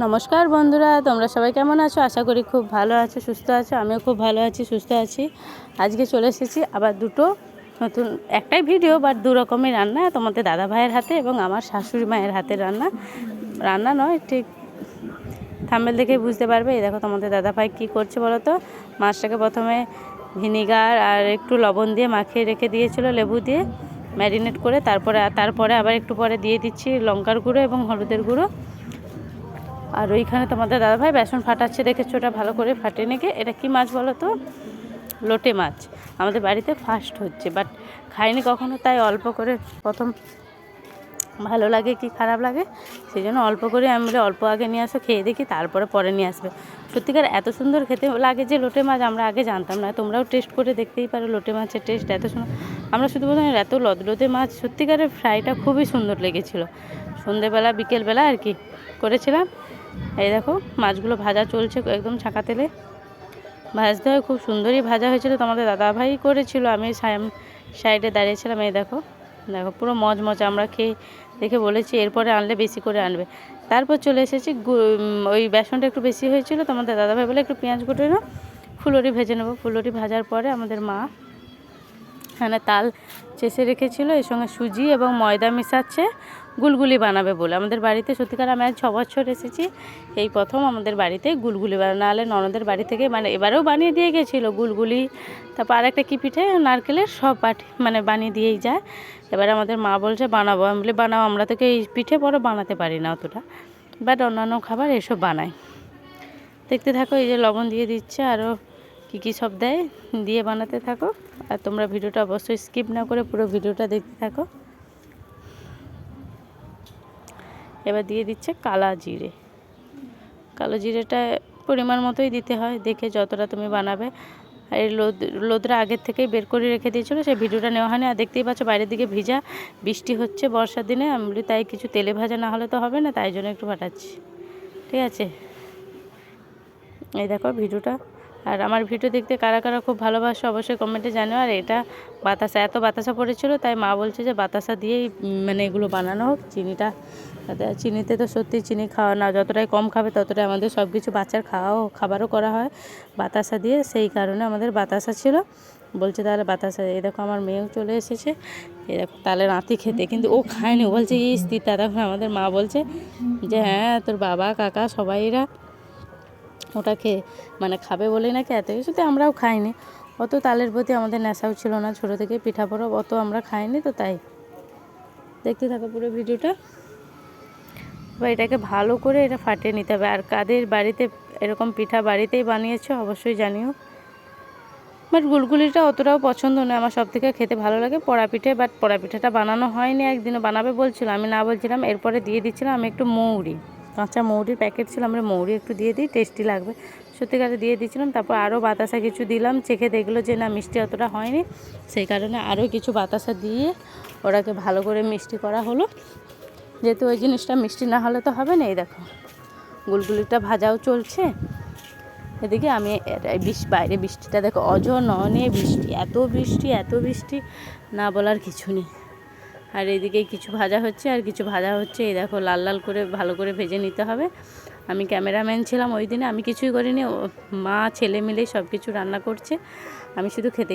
নমস্কার বন্ধুরা, তোমরা সবাই কেমন আছো? আশা করি খুব ভালো আছো, সুস্থ আছো, আমিও খুব ভালো আছি, সুস্থ আছি। আজকে চলে এসেছি আবার দুটো নতুন, একটাই ভিডিও বাট দু রকমের রান্না, তোমাদের দাদা ভাইয়ের হাতে এবং আমার শাশুড়ি মায়ের হাতের রান্না। রান্না নয়, ঠিক থাম্বেল দেখেই বুঝতে পারবে। এই দেখো তোমাদের দাদা ভাই কী করছে বলো তো মাছটাকে প্রথমে ভিনিগার আর একটু লবণ দিয়ে মাখিয়ে রেখে দিয়েছিল, লেবু দিয়ে ম্যারিনেট করে, তারপরে তারপরে আবার একটু পরে দিয়ে দিচ্ছি লঙ্কার গুঁড়ো এবং হলুদের গুঁড়ো। আর ওইখানে তোমাদের দাদাভাই বেসন ফাটাচ্ছে, দেখেছ ওটা ভালো করে ফাটিয়ে নিয়ে এটা কি মাছ বলো তো? লোটে মাছ। আমাদের বাড়িতে ফার্স্ট হচ্ছে বাট খাইনি কখনো, তাই অল্প করে প্রথম ভালো লাগে কি খারাপ লাগে, সেই জন্য অল্প করে আমি বলে অল্প আগে নিয়ে আসো, খেয়ে দেখি, তারপরে পরে নিয়ে আসবে। সত্যিকার এত সুন্দর খেতে লাগে যে লোটে মাছ আমরা আগে জানতাম না, তোমরাও টেস্ট করে দেখতেই পারো লোটে মাছের টেস্ট এত সুন্দর আমরা শুধু বলতাম এত লদলদে মাছ, সত্যিকারের ফ্রাইটা খুবই সুন্দর লেগেছিলো। সন্ধেবেলা, বিকেলবেলা আর কি করেছিলাম। এই দেখো, মাছগুলো ভাজা চলছে একদম ছাঁকা তেলে। ভাজতে হয়, খুব সুন্দরই ভাজা হয়েছিল, তোমাদের দাদা ভাই করেছিল, আমি সাইডে দাঁড়িয়েছিলাম, এই দেখো। দেখো, পুরো মজ আমরা খেয়ে দেখে বলেছি, এরপরে আনলে বেশি করে আনবে। তারপর চলে এসেছি ওই বেসনটা একটু বেশি হয়েছিল, তোমাদের দাদাভাই বলে একটু পেঁয়াজ কুটে নাও ফুলরি ভেজে নেব। ফুলরি ভাজার পরে আমাদের মা এখানে তাল চেষে রেখেছিল, এর সঙ্গে সুজি এবং ময়দা মেশাচ্ছে। গুলগুলি বানাবে বলে। আমাদের বাড়িতে সত্যিকার আমি আজ ছ বছর এসেছি, এই প্রথম আমাদের বাড়িতে গুলগুলি বানানো। হলে ননদের বাড়ি থেকে মানে এবারেও বানিয়ে দিয়ে গেছিল গুলগুলি। তারপর আর একটা কী পিঠে? নারকেলের সব পাটি মানে বানিয়ে দিয়েই যায়। এবার আমাদের মা বলছে, বানাবো। আমি বলি, বানাও, আমরা তোকে এই পিঠে বড় বানাতে পারি না অতটা। বাট অন্যান্য খাবার এসব বানাই। দেখতে থাকো, এই যে লবণ দিয়ে দিচ্ছে, আরও কী কী সব দেয়। দিয়ে বানাতে থাকো। আর তোমরা ভিডিওটা অবশ্যই স্কিপ না করে পুরো ভিডিওটা দেখতে থাকো। এবার দিয়ে দিচ্ছে কালা জিরে। কালো জিরেটা পরিমাণ মতোই দিতে হয়, দেখে যতটা তুমি বানাবে। আর এই লোদ, লোদরা আগের থেকেই বের করে রেখে দিয়েছিলো, সেই ভিডিওটা নেওয়া হয়নি। আর দেখতেই পাচ্ছ বাইরের দিকে ভিজা, বৃষ্টি হচ্ছে বর্ষার দিনে, আমি তাই কিছু তেলে ভাজা না হলে তো হবে না, তাই জন্য একটু ফাটাচ্ছি। ঠিক আছে? এই দেখো ভিডিওটা। আর আমার ভিডিও দেখতে কারা কারা খুব ভালোবাসো অবশ্যই কমেন্টে জানো আর এটা বাতাসা, এত বাতাসা পড়েছিল, তাই মা বলছে যে বাতাসা দিয়েই মানে এগুলো বানানো হোক, চিনিটা চিনিতে তো সত্যি চিনি খাওয়া না, যতটাই কম খাবে ততটাই আমাদের সব কিছু বাচ্চার খাওয়াও, খাবারও করা হয় বাতাসা দিয়ে, সেই কারণে আমাদের বাতাসা ছিল। বলছে তাহলে বাতাসা, এই দেখো আমার মেয়েও চলে এসেছে, এই দেখো তাহলে রাঁতি খেতে, কিন্তু ও খায়নি বলছে এই স্থিরটা তখন আমাদের মা বলছে যে হ্যাঁ তোর বাবা, কাকা, সবাইরা ওটা খেয়ে মানে খাবে বলেই নাকি এত কিছুতে আমরাও খাইনি। অত তালের প্রতি আমাদের নেশাও ছিল না, ছোটো থেকে পিঠা পড়ো অত আমরা খাইনি তো তাই। দেখতে থাকো পুরো ভিডিওটা। এবার এটাকে ভালো করে এটা ফাটিয়ে নিতে হবে। আর কাদের বাড়িতে এরকম পিঠা বাড়িতেই বানিয়েছো অবশ্যই জানিও। বাট গুলগুলিটা অতটাও পছন্দ নয়, আমার সব থেকে খেতে ভালো লাগে পড়া পিঠে, বাট পড়া পিঠাটা বানানো হয়নি, একদিনও বানাবে বলছিল, আমি না বলছিলাম, এরপরে দিয়ে দিচ্ছিলাম, আমি একটু মৌরি। কাঁচা মৌরির প্যাকেট ছিল, আমরা মৌরি একটু দিয়ে দিই টেস্টি লাগবে। সত্যিকারে দিয়ে দিয়েছিলাম, তারপর আরও বাতাসা কিছু দিলাম, চেখে দেখল যে না, মিষ্টি অতটা হয়নি। সেই কারণে আরও কিছু বাতাসা দিয়ে ওটাকে ভালো করে মিষ্টি করা হলো। যেহেতু ওই জিনিসটা মিষ্টি না হলে তো হবে না, এই দেখো। গুলগুলিটা ভাজাও চলছে। এদিকে আমি বৃষ্টি বাইরে বৃষ্টিটা দেখো, অজননে বৃষ্টি, এত বৃষ্টি এত বৃষ্টি, না বলার কিছু নেই। আর এদিকে কিছু ভাজা হচ্ছে আর কিছু ভাজা হচ্ছে। এই দেখো, লাল লাল করে ভালো করে ভেজে নিতে হবে। আমি ক্যামেরাম্যান ছিলাম ওই দিনে, আমি কিছুই করিনি। মা, ছেলে মিলেই সব কিছু রান্না করছে। আমি শুধু খেতে